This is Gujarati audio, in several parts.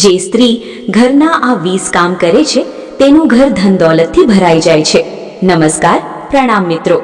જે સ્ત્રી ઘરના આ વીસ કામ કરે છે, તેનું ઘર ધન દોલતથી ભરાઈ જાય છે. નમસ્કાર, પ્રણામ મિત્રો.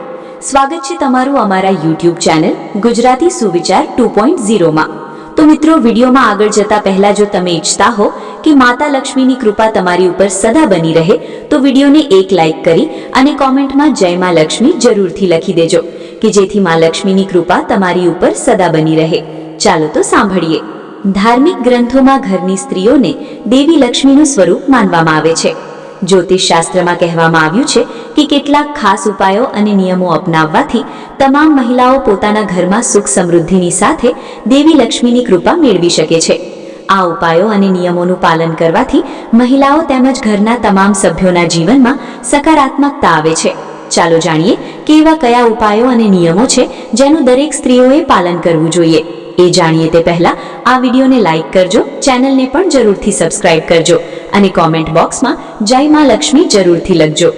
સ્વાગત છે તમારું અમારા YouTube channel Gujarati Suvichar two point ઝીરોમાં તો મિત્રો, વિડીયોમાં આગળ જતા પહેલા જો તમે ઈચ્છતા હો કે માતા લક્ષ્મીની કૃપા તમારી ઉપર સદા બની રહે, તો વિડીયોને એક લાઈક કરી અને કોમેન્ટમાં જય માં લક્ષ્મી જરૂરથી લખી દેજો, કે જેથી માં લક્ષ્મીની કૃપા તમારી ઉપર સદા બની રહે. ચાલો તો સાંભળીએ. ધાર્મિક ગ્રંથોમાં ઘરની સ્ત્રીઓને દેવી લક્ષ્મીનું સ્વરૂપ માનવામાં આવે છે. જ્યોતિષ શાસ્ત્રમાં કહેવામાં આવ્યું છે કે કેટલાક ખાસ ઉપાયો અને નિયમો અપનાવવાથી તમામ મહિલાઓ પોતાના ઘરમાં સુખ સમૃદ્ધિની સાથે દેવી લક્ષ્મીની કૃપા મેળવી શકે છે. આ ઉપાયો અને નિયમોનું પાલન કરવાથી મહિલાઓ તેમજ ઘરના તમામ સભ્યોના જીવનમાં સકારાત્મકતા આવે છે. ચાલો જાણીએ કે એવા કયા ઉપાયો અને નિયમો છે જેનું દરેક સ્ત્રીઓએ પાલન કરવું જોઈએ. એ જાણીએ તે પહેલા આ વિડીયોને લાઈક કરજો, ચેનલને પણ જરૂરથી સબસ્ક્રાઇબ કરજો અને કોમેન્ટ બોક્સમાં જય માં લક્ષ્મી જરૂરથી લખજો.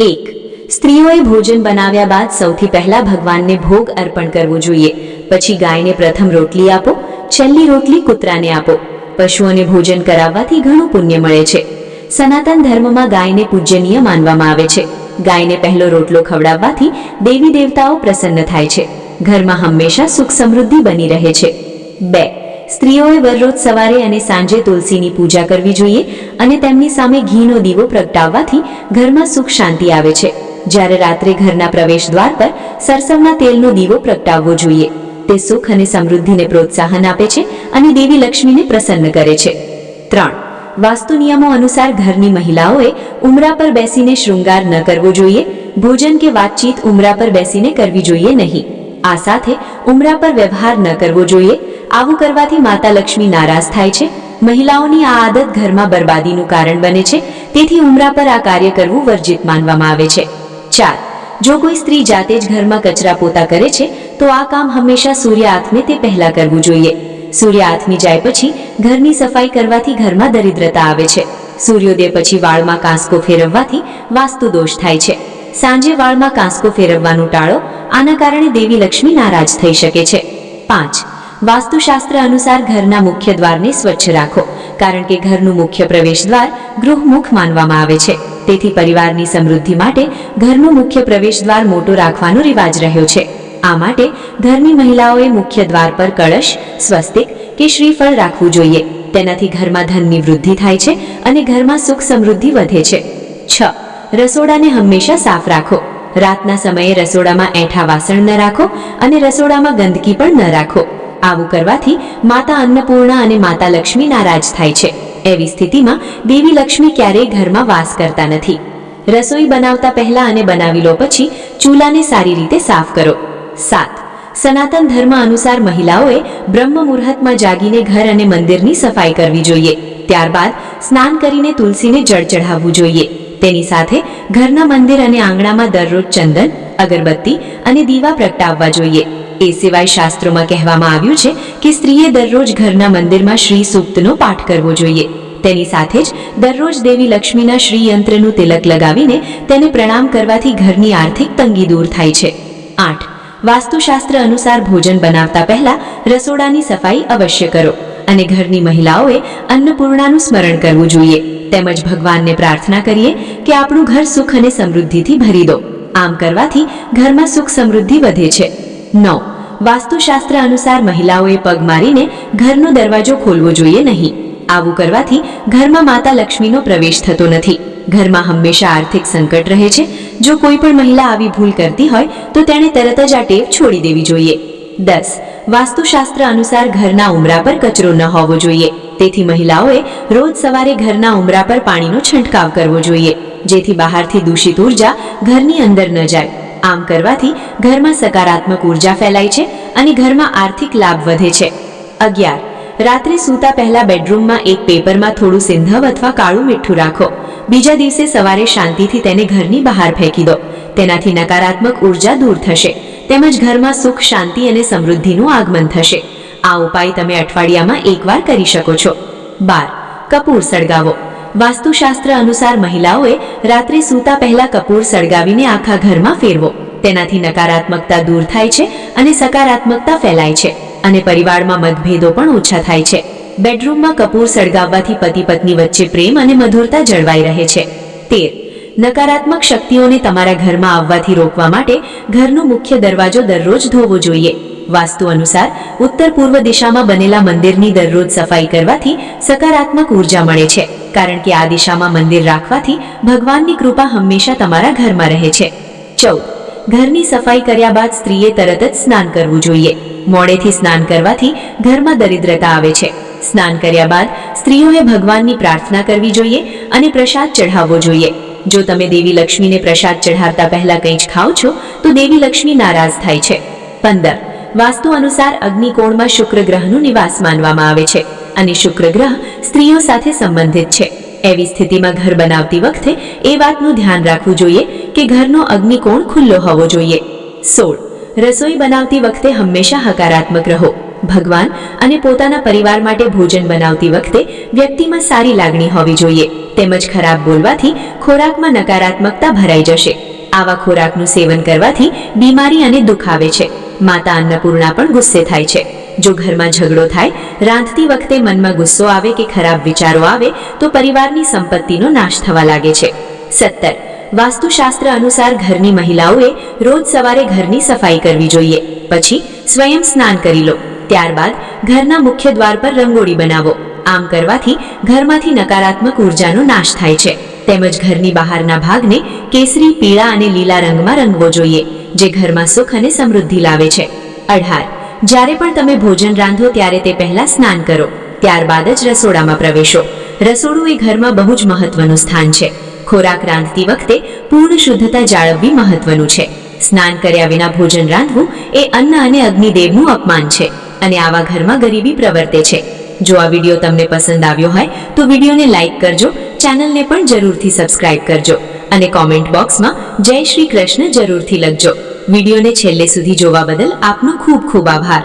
એક, સ્ત્રીઓએ ભોજન બનાવ્યા બાદ સૌથી પહેલા ભગવાનને ભોગ અર્પણ કરવું જોઈએ. પછી ગાયને પ્રથમ રોટલી આપો, છેલ્લી રોટલી કૂતરાને આપો. પશુઓને ભોજન કરાવવાથી ઘણું પુણ્ય મળે છે. સનાતન ધર્મમાં ગાયને પૂજ્યનીય માનવામાં આવે છે. ગાયને પહેલો રોટલો ખવડાવવાથી દેવી દેવતાઓ પ્રસન્ન થાય છે. ઘરમાં હંમેશા સુખ સમૃદ્ધિ બની રહે છે. બે, સ્ત્રીઓએ દરરોજ સવારે અને સાંજે તુલસીની પૂજા કરવી જોઈએ અને તેમની સામે ઘીનો દીવો પ્રગટાવવાથી ઘરમાં સુખ શાંતિ આવે છે. જ્યારે રાત્રે ઘરના પ્રવેશ દ્વાર પર સરસવના તેલનો દીવો પ્રગટાવવો જોઈએ. તે સુખ અને સમૃદ્ધિને પ્રોત્સાહન આપે છે અને દેવી લક્ષ્મીને પ્રસન્ન કરે છે. ત્રણ, વાસ્તુ નિયમો અનુસાર ઘરની મહિલાઓએ ઉમરા પર બેસીને શૃંગાર ન કરવો જોઈએ. ભોજન કે વાતચીત ઉમરા પર બેસીને કરવી જોઈએ નહીં. આ સાથે ઉમરા પર વ્યવહાર ન કરવો જોઈએ. આવું કરવાથી માતા લક્ષ્મી નારાજ થાય છે. મહિલાઓની આ આદત ઘરમાં બરબાદીનું કારણ બને છે. તેથી ઉમરા પર આ કાર્ય કરવું વર્જિત માનવામાં આવે છે. ચાર, જો કોઈ સ્ત્રી જાતે જ ઘરમાં કચરા પોતા કરે છે, તો આ કામ હંમેશા સૂર્ય આથમે તે પહેલા કરવું જોઈએ. સૂર્ય આથમી જાય પછી ઘરની સફાઈ કરવાથી ઘરમાં દરિદ્રતા આવે છે. સૂર્યોદય પછી વાળમાં કાંસકો ફેરવવાથી વાસ્તુ દોષ થાય છે. સાંજે વાળમાં કાંસકો ફેરવવાનું ટાળો, આના કારણે દેવી લક્ષ્મી નારાજ થઈ શકે છે. પાંચ, વાસ્તુશાસ્ત્ર અનુસાર ઘરના મુખ્ય દ્વારને સ્વચ્છ રાખો, કારણ કે ઘરનું મુખ્ય પ્રવેશ દ્વાર ગૃહમુખ માનવામાં આવે છે. તેથી પરિવારની સમૃદ્ધિ માટે ઘરનું મુખ્ય પ્રવેશ દ્વાર મોટો રાખવાનો રિવાજ રહ્યો છે. આ માટે ઘરની મહિલાઓએ મુખ્ય દ્વાર પર કળશ, સ્વસ્તિક કે શ્રીફળ રાખવું જોઈએ. તેનાથી ઘરમાં ધનની વૃદ્ધિ થાય છે અને ઘરમાં સુખ સમૃદ્ધિ વધે છે. છ રસોડાને હંમેશા સાફ રાખો. રાતના સમયે રસોડામાં એઠા વાસણ ન રાખો અને રસોડામાં ગંદકી પણ ન રાખો. આવું કરવાથી માતા અન્નપૂર્ણા અને માતા લક્ષ્મી નારાજ થાય છે. એવી સ્થિતિમાં દેવી લક્ષ્મી ક્યારેય ઘરમાં વાસ કરતા નથી. રસોઈ બનાવતા પહેલા અને બનાવી લો પછી ચૂલાને સારી રીતે સાફ કરો. સાત. સનાતન ધર્મ અનુસાર મહિલાઓએ બ્રહ્મ મુહૂર્તમાં જાગીને ઘર અને મંદિરની સફાઈ કરવી જોઈએ. ત્યારબાદ સ્નાન કરીને તુલસીને જળ ચઢાવવું જોઈએ. તેની સાથે ઘરના મંદિર અને આંગણામાં દરરોજ ચંદન, અગરબત્તી અને દીવા પ્રગટાવવા જોઈએ. એ સિવાય શાસ્ત્રોમાં કહેવામાં આવ્યું છે કે સ્ત્રીએ દરરોજ ઘરના મંદિરમાં શ્રી સૂક્તનો પાઠ કરવો જોઈએ. તેની સાથે જ દરરોજ દેવી લક્ષ્મીના શ્રીયંત્રનું તિલક લગાવીને તેને પ્રણામ કરવાથી ઘરની આર્થિક તંગી દૂર થાય છે. આઠ. વાસ્તુશાસ્ત્ર અનુસાર ભોજન બનાવતા પહેલા રસોડાની સફાઈ અવશ્ય કરો અને ઘરની મહિલાઓએ અન્નપૂર્ણાનું સ્મરણ કરવું જોઈએ. તેમજ ભગવાનને પ્રાર્થના કરીએ કે આપણું ઘર સુખ અને સમૃદ્ધિથી ભરી દો. આમ કરવાથી ઘરમાં સુખ સમૃદ્ધિ વધે છે. નવ. વાસ્તુશાસ્ત્ર અનુસાર મહિલાઓએ પગ મારીને ઘરનો દરવાજો ખોલવો જોઈએ નહીં. આવું કરવાથી ઘરમાં માતા લક્ષ્મીનો પ્રવેશ થતો નથી. ઘરમાં હંમેશા આર્થિક સંકટ રહે છે. જો કોઈ પણ મહિલા આવી ભૂલ કરતી હોય, તો તેણે તરત જ આ ટેવ છોડી દેવી જોઈએ. દસ. વાસ્તુશાસ્ત્ર અનુસાર ઘરના ઉમરા પર કચરો ન હોવો જોઈએ. તેથી મહિલાઓએ રોજ સવારે ઘરના ઉમરા પર પાણીનો છંટકાવ કરવો જોઈએ, જેથી બહારથી દૂષિત ઊર્જા ઘરની અંદર ન જાય. આમ કરવાથી ઘરમાં સકારાત્મક ઊર્જા ફેલાય છે અને ઘરમાં આર્થિક લાભ વધે છે. અગિયાર, રાત્રે સૂતા પહેલા બેડરૂમમાં એક પેપરમાં થોડું સિંધવ અથવા કાળું મીઠું રાખો. બીજા દિવસે સવારે શાંતિથી તેને ઘરની બહાર ફેંકી દો. તેનાથી નકારાત્મક ઊર્જા દૂર થશે. તેમજ ઘરમાં સુખ, શાંતિ અને સમૃદ્ધિનું આગમન થશે. આ ઉપાય તમે અઠવાડિયામાં એકવાર કરી શકો છો. બાર, કપૂર સળગાવો. વાસ્તુશાસ્ત્ર અનુસાર મહિલાઓએ રાત્રે સૂતા પહેલા કપૂર સળગાવીને આખા ઘરમાં ફેરવો. તેનાથી નકારાત્મકતા દૂર થાય છે અને સકારાત્મકતા ફેલાય છે અને પરિવારમાં મતભેદો પણ ઓછા થાય છે. બેડરૂમમાં કપૂર સળગાવવાથી પતિ પત્ની વચ્ચે પ્રેમ અને મધુરતા જળવાઈ રહે છે. તેર, નકારાત્મક શક્તિઓને તમારા ઘરમાં આવવાથી રોકવા માટે ઘરનો મુખ્ય દરવાજો દરરોજ ધોવો જોઈએ. વાસ્તુ અનુસાર ઉત્તર પૂર્વ દિશામાં બનેલા મંદિરની દરરોજ સફાઈ કરવાથી સકારાત્મક ઊર્જા મળે છે, કારણ કે આ દિશામાં મંદિર રાખવાથી ભગવાનની કૃપા હંમેશા તમારા ઘરમાં રહે છે. ચૌદ. ઘરની સફાઈ કર્યા બાદ સ્ત્રીએ તરત જ સ્નાન કરવું જોઈએ. મોડેથી સ્નાન કરવાથી ઘરમાં દરિદ્રતા આવે છે. સ્નાન કર્યા બાદ સ્ત્રીઓએ ભગવાનની પ્રાર્થના કરવી જોઈએ અને પ્રસાદ ચઢાવવો જોઈએ. જો તમે દેવી લક્ષ્મીને પ્રસાદ ચઢાવતા પહેલા કંઈ જ ખાઓ છો, તો દેવી લક્ષ્મી નારાજ થાય છે. પંદર. વાસ્તુ અનુસાર અગ્નિકોણમાં શુક્ર ગ્રહનું નિવાસ માનવામાં આવે છે અને શુક્ર ગ્રહ સ્ત્રીઓ સાથે સંબંધિત છે. એવી સ્થિતિમાં ઘર બનાવતી વખતે એ વાતનું ધ્યાન રાખવું જોઈએ કે ઘરનો અગ્નિકોણ ખુલ્લો હોવો જોઈએ. સોળ. રસોઈ બનાવતી વખતે હંમેશા હકારાત્મક રહો. ભગવાન અને પોતાના પરિવાર માટે ભોજન બનાવતી વખતે વ્યક્તિમાં સારી લાગણી હોવી જોઈએ. તેમજ ખરાબ બોલવાથી ખોરાકમાં નકારાત્મકતા ભરાઈ જશે. આવા ખોરાકનું સેવન કરવાથી બીમારી અને દુઃખ આવે છે. માતા અન્નપૂર્ણા પણ ગુસ્સે થાય છે. જો ઘરમાં ઝઘડો થાય, રાંધતી વખતે મનમાં ગુસ્સો આવે કે ખરાબ વિચારો આવે, તો પરિવારની સંપત્તિનો નાશ થવા લાગે છે. સત્તર. વાસ્તુશાસ્ત્ર અનુસાર ઘરની મહિલાઓએ રોજ સવારે ઘરની સફાઈ કરવી જોઈએ. પછી સ્વયં સ્નાન કરી લો. ત્યારબાદ ઘરના મુખ્ય દ્વાર પર રંગોળી બનાવો. આમ કરવાથી ઘરમાંથી નકારાત્મક ઉર્જાનો નાશ થાય છે. તેમજ ઘરની બહારના ભાગને કેસરી, પીળા અને લીલા રંગમાં રંગવો જોઈએ, જે ઘરમાં સુખ અને સમૃદ્ધિ લાવે છે. અઢાર. જ્યારે પણ તમે ભોજન રાંધો ત્યારે તે પહેલાં સ્નાન કરો. ત્યારબાદ જ રસોડામાં પ્રવેશો. રસોડું એ ઘરમાં બહુ જ મહત્વનું સ્થાન છે. ખોરાક રાંધતી વખતે પૂર્ણ શુદ્ધતા જાળવવી મહત્વનું છે. સ્નાન કર્યા વિના ભોજન રાંધવું એ અન્ન અને અગ્નિદેવનું અપમાન છે અને આવા ઘરમાં ગરીબી પ્રવર્તે છે. જો આ વીડિયો તમને પસંદ આવ્યો હોય તો વિડીયોને લાઇક કરજો ચેનલને પણ જરૂરથી સબસ્ક્રાઇબ કરજો અને કોમેન્ટ બોક્સમાં જય શ્રી કૃષ્ણ જરૂરથી લખજો. વિડીયોને છેલ્લે સુધી જોવા બદલ આપનો ખૂબ ખૂબ આભાર.